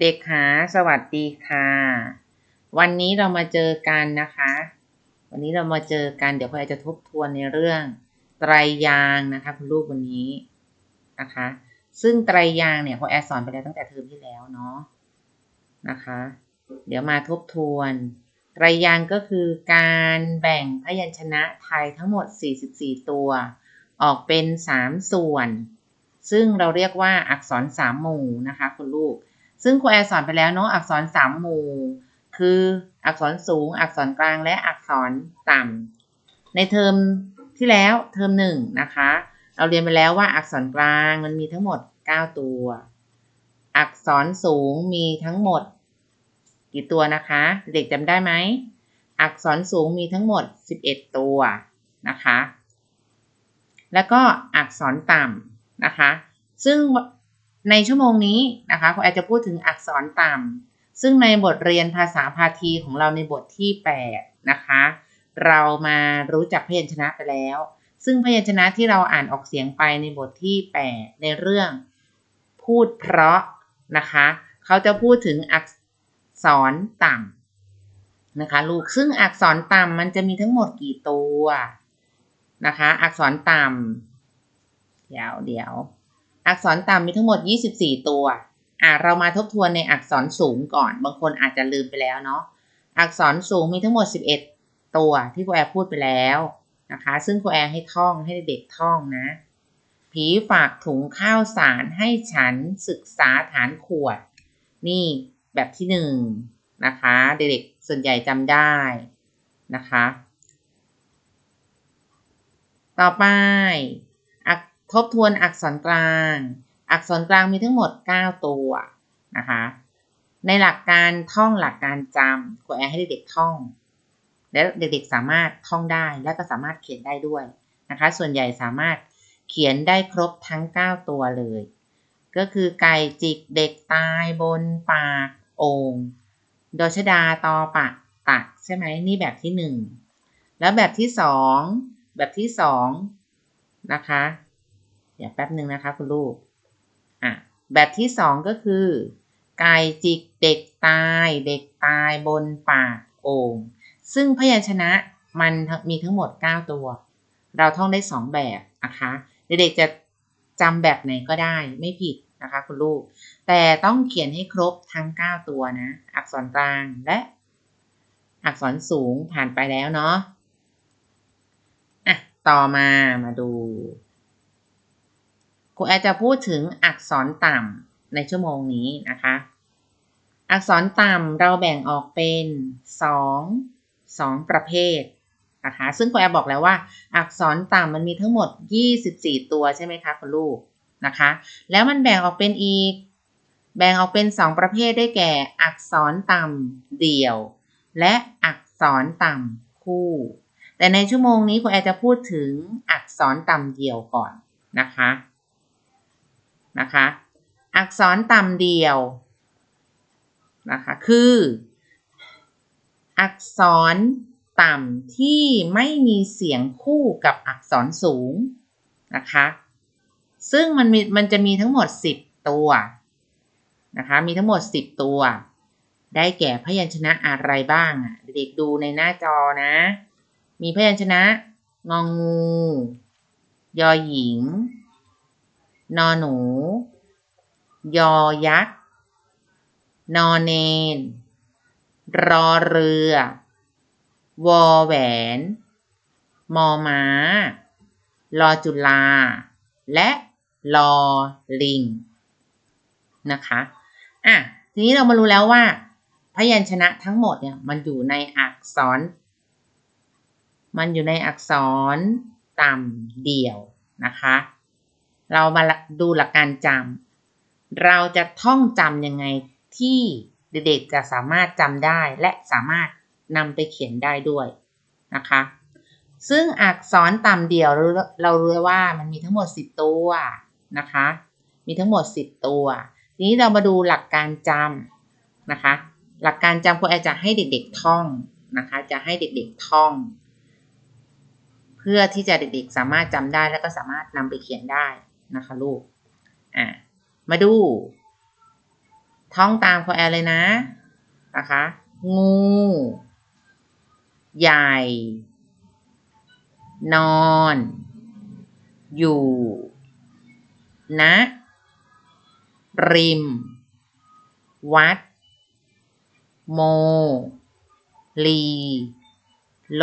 เด็กๆคะสวัสดีค่ะ วันนี้เรามาเจอกันนะคะ วันนี้เรามาเจอกันเดี๋ยวพ่อจะทบทวนในเรื่องไตรยางนะคะคุณลูกวันนี้นะคะ ซึ่งไตรยางเนี่ยพ่อแอสอนไปแล้วตั้งแต่เทอมที่แล้วเนาะนะคะ เดี๋ยวมาทบทวนไตรยางก็คือการแบ่งพยัญชนะไทยทั้งหมด 44 ตัว ออกเป็น 3 ส่วน ซึ่งเราเรียกว่าอักษรสามหมู่นะคะคุณลูก ซึ่งครูแอร์สอนไปแล้วเนาะอักษรสามหมู่ คืออักษรสูง อักษรกลางและอักษรต่ำในเทอมที่แล้วเทอมหนึ่งนะคะ เราเรียนไปแล้วว่าอักษรกลางมันมีทั้งหมด 9 ตัว อักษรสูงมีทั้งหมด กี่ตัวนะคะ เด็กจำได้ไหมอักษรสูงมีทั้งหมด 11 ตัวนะคะ แล้วก็อักษรต่ำนะคะ ซึ่ง ในชั่วโมงนี้นะคะครูแอร์จะพูดถึงอักษรต่ำซึ่งในบทเรียนภาษาพาทีของเราในบทที่ 8 นะคะ เรามารู้จักพยัญชนะไปแล้ว ซึ่งพยัญชนะที่เราอ่านออกเสียงไปในบทที่ 8 ในเรื่อง พูดเพราะนะคะ เขาจะพูดถึงอักษรต่ำนะคะลูกซึ่งอักษรต่ำมันจะมีทั้งหมดกี่ตัวนะคะ อักษรต่ำเดี๋ยวเดี๋ยว อักษรต่ำมีทั้งหมด 24 ตัว อะเรามาทบทวนในอักษรสูงก่อน บางคนอาจจะลืมไปแล้วเนาะ อักษรสูงมีทั้งหมด 11 ตัวที่ครูแอร์พูดไปแล้วนะคะ ซึ่งครูแอร์ให้ท่องให้เด็กท่องนะ ผีฝากถุงข้าวสารให้ฉันศึกษาฐานขวด นี่แบบที่หนึ่งนะคะ เด็กๆส่วนใหญ่จำได้นะคะ ต่อไป ทบทวนอักษรกลาง อักษรกลางมีทั้งหมด 9 ตัวนะคะ ในหลักการท่องหลักการจำครูแอร์ให้เด็กๆท่อง และเด็กๆสามารถท่องได้และก็สามารถเขียนได้ด้วยนะคะ ส่วนใหญ่สามารถเขียนได้ครบทั้ง 9 ตัวเลย ก็คือไก่จิกเด็กตายบนปากโอ่งโดชดาตอปะตักใช่ไหมนี่แบบที่ 1 แล้วแบบที่ 2 แบบที่2นะคะ ดี๋ยวแป๊บหนึ่งนะคะคุณลูกอะแบบที่สองก็คือ ไก่จิกเด็กตาย เด็กตายบนปากโอ่งซึ่งพยัญชนะมันมีทั้งหมด 9 ตัว เราท่องได้ 2 แบบนะคะเด็กๆจะจำแบบไหนก็ได้ไม่ผิดนะคะคุณลูก แต่ต้องเขียนให้ครบทั้ง 9 ตัวนะ อักษรกลางและอักษรสูงผ่านไปแล้วเนาะอะต่อมามาดู รูแอจะพูดถึงอักษรต่ำในชั่วโมงนี้นะคะ อักษรต่ำเราแบ่งออกเป็น 2 2 ประเภทนะคะซึ่งครูแอบอกแล้วว่า อักษรต่ำมันมีทั้งหมด 24 ตัวใช่ไหมคะคุณลูกนะคะแล้วมันแบ่งออกเป็นอีก แบ่งออกเป็น 2 ประเภทได้แก่ อักษรต่ำเดี่ยว และอักษรต่ำคู่ แต่ในชั่วโมงนี้ครูแอจะพูดถึงอักษรต่ำเดี่ยวก่อนนะคะ นะคะ อักษรต่ำเดียวนะคะคือ อักษรต่ำที่ไม่มีเสียงคู่กับอักษรสูงนะคะ ซึ่งมันมีมันจะมีทั้งหมด 10 ตัวนะคะมีทั้งหมด 10 ตัว ได้แก่พยัญชนะอะไรบ้างอะเด็กดูในหน้าจอนะ มีพยัญชนะงองู ยอหญิง นอหนู ยอยักษ์ นอเนน รอเรือ วอแหวน มอม้า ลอจุลา และลอลิง นะคะ อะ ทีนี้เรามารู้แล้วว่า พยัญชนะทั้งหมดเนี่ย มันอยู่ในอักษร มันอยู่ในอักษรต่ำเดี่ยวนะคะ เรามาดูหลักการจำเราจะท่องจำยังไงที่เด็กๆจะสามารถจำได้และสามารถนำไปเขียนได้ด้วยนะคะ ซึ่งอักษรต่ำเดียวเรารู้ว่ามันมีทั้งหมด 10 ตัวนะคะ มีทั้งหมด 10 ตัว ทีนี้เรามาดูหลักการจำนะคะ หลักการจำครูแอจะให้เด็กๆท่องนะคะ จะให้เด็กๆท่อง เพื่อที่จะเด็กๆสามารถจำได้แล้วก็สามารถนำไปเขียนได้ นะคะลูก อะ มาดู ท่องตามครูแอลเลยนะ นะคะ งู ใหญ่ นอน อยู่ณริม วัด โม ลี โล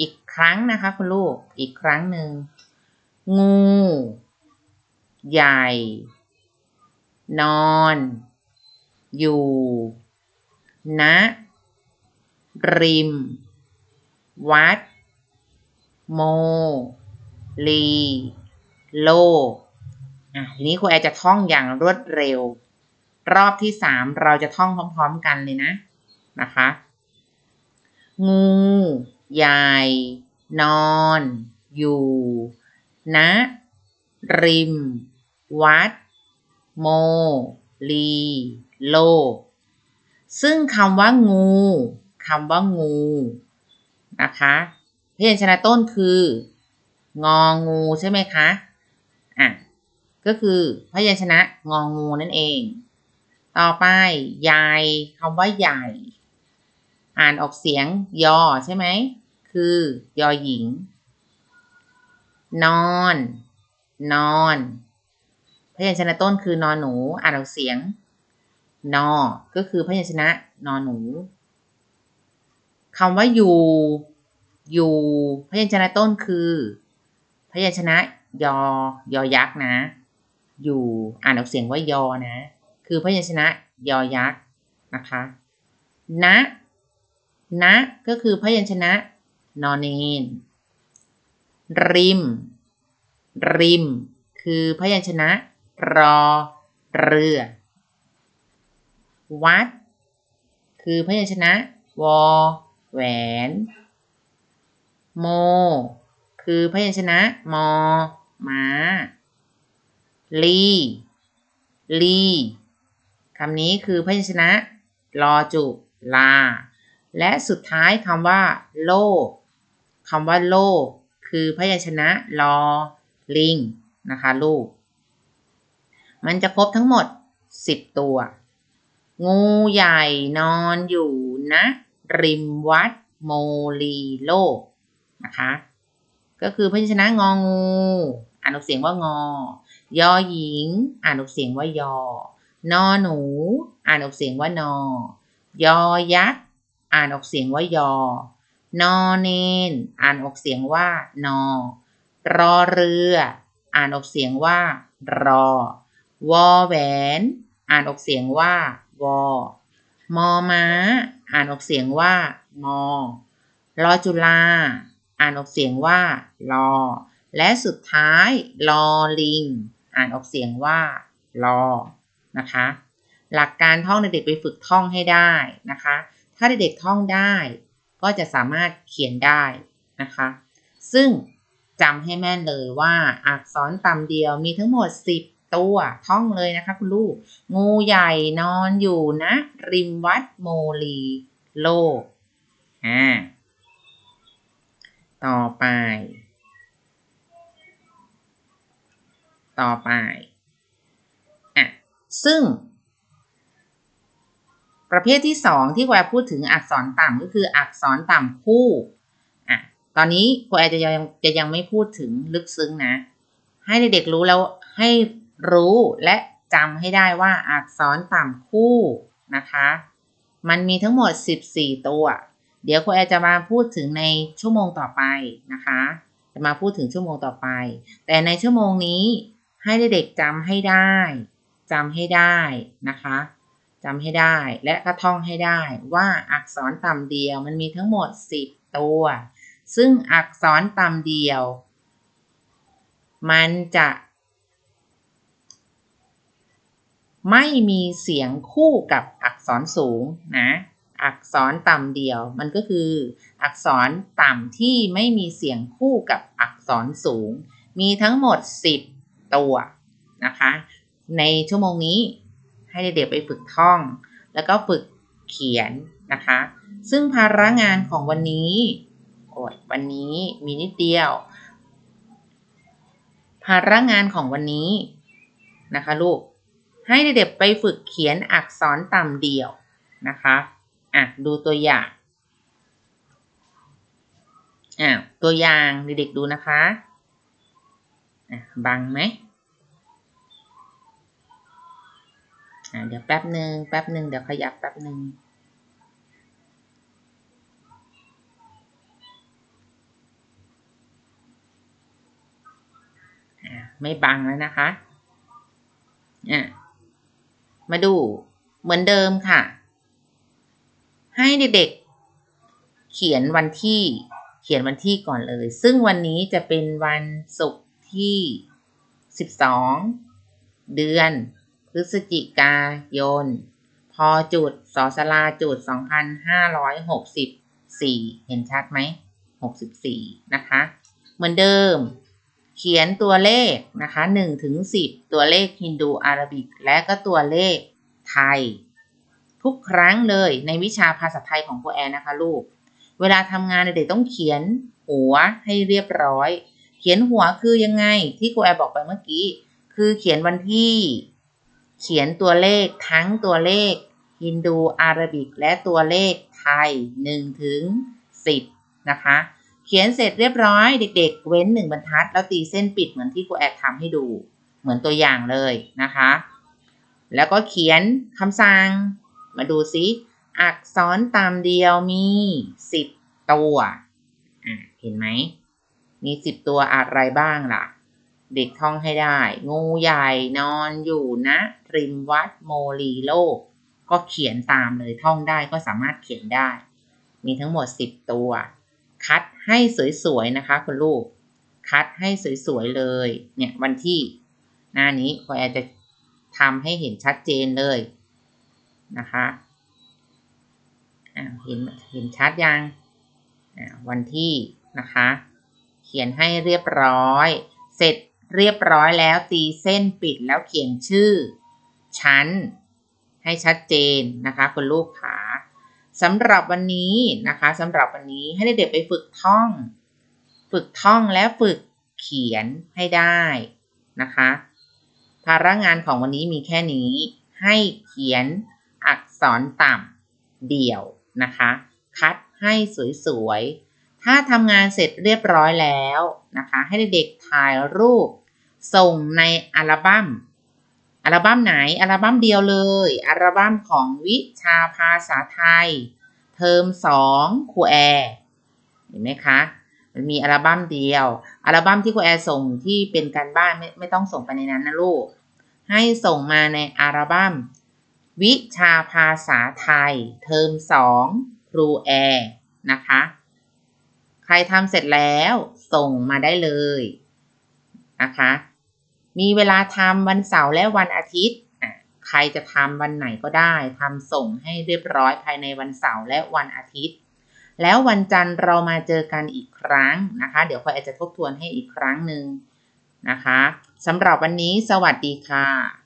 อีกครั้งนะคะคุณลูก อีกครั้งหนึ่ง งู ใหญ่ นอน อยู่ณริม วัด โม ลี โลอะทีนี้ครูแอจะท่องอย่างรวดเร็ว รอบที่สามเราจะท่องพร้อมๆกันเลยนะนะคะ งู ใหญ่ นอน อยู่ ณริม วัด โม ลี โลซึ่งคำว่างูคำว่างูนะคะพยัญชนะต้นคือ งองูใช่ไหมคะอะก็คือพยัญชนะงองูนั่นเอง ต่อไปใหญ่คำว่าใหญ่ อ่านออกเสียงยอใช่ไหมคือยอหญิง นอน นอน พยัญชนะต้นคือนอนหนู อ่านออกเสียง นอ ก็คือพยัญชนะนอนหนูคำว่าอยู่ อยู่ พยัญชนะต้นคือ พยัญชนะยอ ยอยักษ์นะ อยู่ อ่านออกเสียงว่ายอนะ คือพยัญชนะยอยักษ์นะคะณณก็คือพยัญชนะนอนเนน ริม ริม คือพยัญชนะ รอ เรือ วัด คือพยัญชนะ วอ แหวน โม คือพยัญชนะ มอม้า ลี ลีคำนี้คือพยัญชนะ ลอจุ ลา และสุดท้ายคำว่า โลกคำว่าโลก คือพยัญชนะลอลิงนะคะลูก มันจะครบทั้งหมด 10 ตัว งูใหญ่นอนอยู่นะ ริมวัดโมลีโลกนะคะ ก็คือพยัญชนะงองู อ่านออกเสียงว่างอ ยอหญิง อ่านออกเสียงว่ายอ นอหนู อ่านออกเสียงว่านอ ยอยักษ์ อ่านออกเสียงว่ายอ นอเนน อ่านออกเสียงว่านอ รอเรือ อ่านออกเสียงว่า รอ วอแหวน อ่านออกเสียงว่า วอ มอม้า อ่านออกเสียงว่า มอลอจุลา อ่านออกเสียงว่าลอและสุดท้าย ลอลิง อ่านออกเสียงว่าลอนะคะ หลักการท่องเด็กๆไปฝึกท่องให้ได้นะคะ ถ้าเด็กๆท่องได้ ก็จะสามารถเขียนได้นะคะ ซึ่งจำให้แม่นเลยว่าอักษรต่ำเดียวมีทั้งหมด 10 ตัวท่องเลยนะคะคุณลูก งูใหญ่นอนอยู่นะ ริมวัดโมลีโลกอ่าต่อไป ต่อไปอะซึ่ง ประเภทที่สองที่ครูแอพูดถึงอักษรต่ำก็คืออักษรต่ำคู่อะตอนนี้ครูแอจะยังจะยังไม่พูดถึงลึกซึ้งนะ ให้เด็กๆรู้แล้วให้รู้และจำให้ได้ว่าอักษรต่ำคู่นะคะ มันมีทั้งหมด 14 ตัว เดี๋ยวครูแอจะมาพูดถึงในชั่วโมงต่อไปนะคะ จะมาพูดถึงชั่วโมงต่อไป แต่ในชั่วโมงนี้ให้เด็กๆจำให้ได้จำให้ได้นะคะ จำให้ได้และก็ท่องให้ได้ว่าอักษรต่ำเดียวมันมีทั้งหมด 10 ตัว ซึ่งอักษรต่ำเดียว มันจะ ไม่มีเสียงคู่กับอักษรสูงนะ อักษรต่ำเดียว มันก็คือ อักษรต่ำที่ไม่มีเสียงคู่กับอักษรสูง มีทั้งหมด 10 ตัวนะคะ ในชั่วโมงนี้ ให้เด็กๆไปฝึกท่อง แล้วก็ฝึกเขียนนะคะ ซึ่งภาระงานของวันนี้โอ้ยวันนี้มีนิดเดียว ภาระงานของวันนี้นะคะลูก ให้เด็กๆไปฝึกเขียนอักษรต่ำเดี่ยวนะคะอะดูตัวอย่างอะตัวอย่างเด็กๆดูนะคะอะบังไหม เดี๋ยวแป๊บหนึ่งแป๊บหนึ่งเดี๋ยวขยับแป๊บหนึ่งไม่บังแล้วนะคะอะมาดูเหมือนเดิมค่ะ ให้เด็กๆเขียนวันที่เขียนวันที่ก่อนเลย ซึ่งวันนี้จะเป็นวันศุกร์ที่ 12 เดือน พฤศจิกายน พอจุดสอสลาจุด 2564 เห็นชัดไหม 64 นะคะ เหมือนเดิม เขียนตัวเลขนะคะ1ถึง10 ตัวเลขฮินดูอาราบิก และก็ตัวเลขไทย ทุกครั้งเลยในวิชาภาษาไทยของครูแอนนะคะลูก เวลาทำงานเด็กต้องเขียนหัวให้เรียบร้อย เขียนหัวคือยังไงที่ครูแอนบอกไปเมื่อกี้ คือเขียนวันที่ เขียนตัวเลขทั้งตัวเลขฮินดูอาราบิก และตัวเลขไทย1ถึง10 นะคะ เขียนเสร็จเรียบร้อยเด็ก ๆ เว้นหนึ่งบรรทัด แล้วตีเส้นปิดเหมือนที่ครูแอดทำให้ดูเหมือนตัวอย่างเลยนะคะ แล้วก็เขียนคำสั่ง มาดูซิ อักษรตามเดียวมีสิบตัว อะ เห็นไหม มีสิบตัวอะไรบ้างล่ะ เด็กท่องให้ได้ งูใหญ่นอนอยู่นะริมวัดโมลีโลก ก็เขียนตามเลยท่องได้ก็สามารถเขียนได้ มีทั้งหมดสิบตัว คัดให้สวยๆนะคะคุณลูก คัดให้สวยๆเลย เนี่ยวันที่หน้านี้ครูแอร์จะทำให้เห็นชัดเจนเลยนะคะเห็นเห็นชัดยังวันที่นะคะ เขียนให้เรียบร้อย เสร็จ เรียบร้อยแล้วตีเส้นปิดแล้วเขียนชื่อ ชั้น ให้ชัดเจนนะคะคุณลูกขาสำหรับวันนี้นะคะสำหรับวันนี้ให้เด็กๆไปฝึกท่อง ฝึกท่องและฝึกเขียนให้ได้นะคะ ภาระงานของวันนี้มีแค่นี้ ให้เขียนอักษรต่ำเดี่ยวนะคะ คัดให้สวยๆถ้าทำงานเสร็จเรียบร้อยแล้วนะคะ ให้เด็กๆถ่ายรูป ส่งในอัลบั้ม อัลบั้มไหน อัลบั้มเดียวเลย อัลบั้มของวิชาภาษาไทย เทอมสองครูแอร์เห็นไหมคะมันมีอัลบั้มเดียว อัลบั้มที่ครูแอร์ส่งที่เป็นการบ้านไม่ไม่ต้องส่งไปในนั้นนะลูก ให้ส่งมาในอัลบั้ม วิชาภาษาไทย เทอมสองครูแอร์นะคะ ใครทำเสร็จแล้วส่งมาได้เลยนะคะ มีเวลาทำวันเสาร์และวันอาทิตย์ ใครจะทำวันไหนก็ได้ทำส่งให้เรียบร้อยภายในวันเสาร์และวันอาทิตย์ แล้ววันจันทร์เรามาเจอกันอีกครั้งนะคะ เดี๋ยวคอยอาจจะทบทวนให้อีกครั้งหนึ่งนะคะสำหรับวันนี้สวัสดีค่ะ